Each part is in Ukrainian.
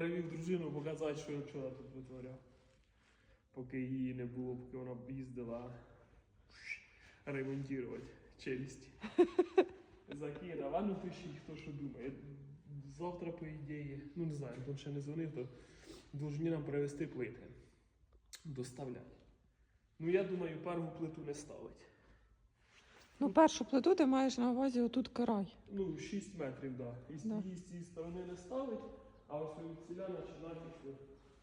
Привів дружину показати, що я вчора тут витворяв. Поки її не було, поки вона б їздила ремонтувати челюсті. Закидав, а ну пишіть, хто що думає. Завтра, по ідеї, ну не знаю, там ще не дзвонив, то должні нам привезти плити. Доставляти. Ну я думаю, першу плиту не ставить. Ну, першу плиту ти маєш на увазі отут край. Ну, 6 метрів, так. Да. І з Да. цієї сторони не ставить, а ось від ціля починати.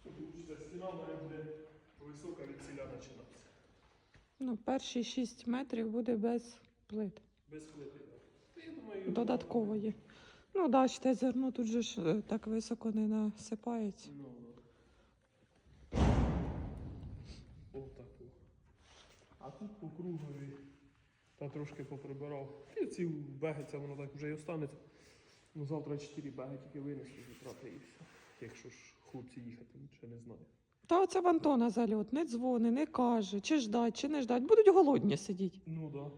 Получиться стіна в мене буде висока від ціля починатися. Ну, перші 6 метрів буде без плит. Без плити. Да. Та я думаю, Додаткової. Ну, да, ще зерно тут же ж е, так високо не насипається. Ну, Отаку. А тут по кругові та трошки поприбирав. І ці беги, воно так вже і останеться. Ну, завтра 4 беги тільки винесу зібрати і все. Якщо ж хлопці їхати, ще не знаю. Та оце в Антона зальот, не дзвони, не каже, чи ждать, чи не ждать. Будуть голодні сидіти. Ну так. Да.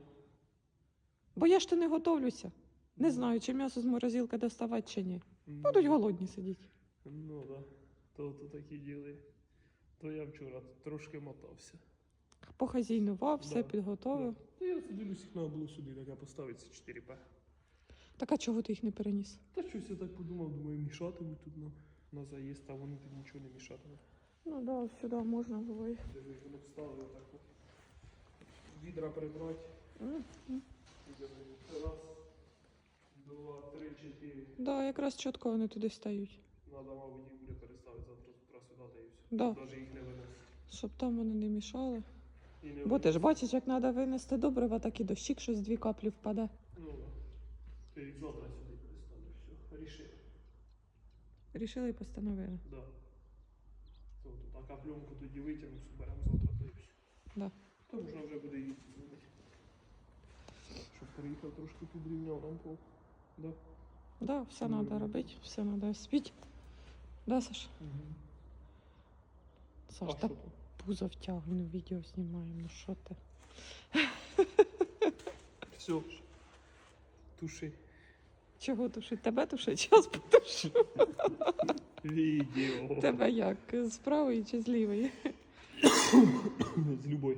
Бо я ж то не готовлюся. Не знаю, чи м'ясо з морозилки доставати, чи ні. Ну, Будуть голодні сидіти. Ну да. То, то такі діли. То я вчора трошки мотався. Похазійнував, все Да. підготовив. Да. Та я дивлюсь, їх треба було сюди таке поставити 4П. Так а чого ти їх не переніс? Та щось я так подумав, думаю, мішатимуть тут на, на заїзд, а вони тут нічого не мішатимуть. Ну да, сюди можна було. і- Диви, вони встали отак. от. Відра прибрати. М, м. Раз, два, три, чотири. Да, якраз чітко вони туди стають. Надо, мабуть, їх буде переставити завтра з утра сюди, та і все. Да. Навіть їх не виносить. Щоб там вони не мішали. І не Бо ти ж бачиш, як треба винести добрива, так і дощик щось дві каплі впаде. Завтра сюди переставиш, все. Рішив. Рішили і постановили. Да. То, то, так, пленку тоді витягну, зберемо завтра все. Да. То можна вже буде їсти дзвонити. Щоб приїхав трошки підрівняв нам пол. Да? Да, все треба робити, все треба спіть. Да, Саш? Угу. Саш, а та що пузо втягну, відео знімаємо, ну що ти? Все. Туши. Чого тушить? Тебе тушить? Час потушу. Відео. Тебе як? З правої чи з лівої? З любой.